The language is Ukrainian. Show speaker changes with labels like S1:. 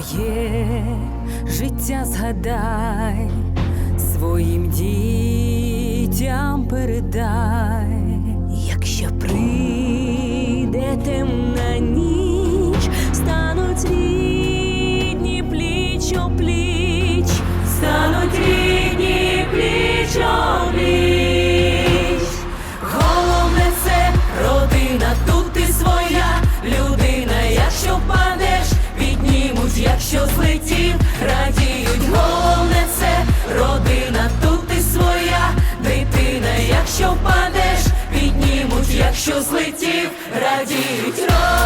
S1: своє життя згадай, своїм дітям передай. Якщо падеш, піднімуть, якщо злетів, радіють. Родина.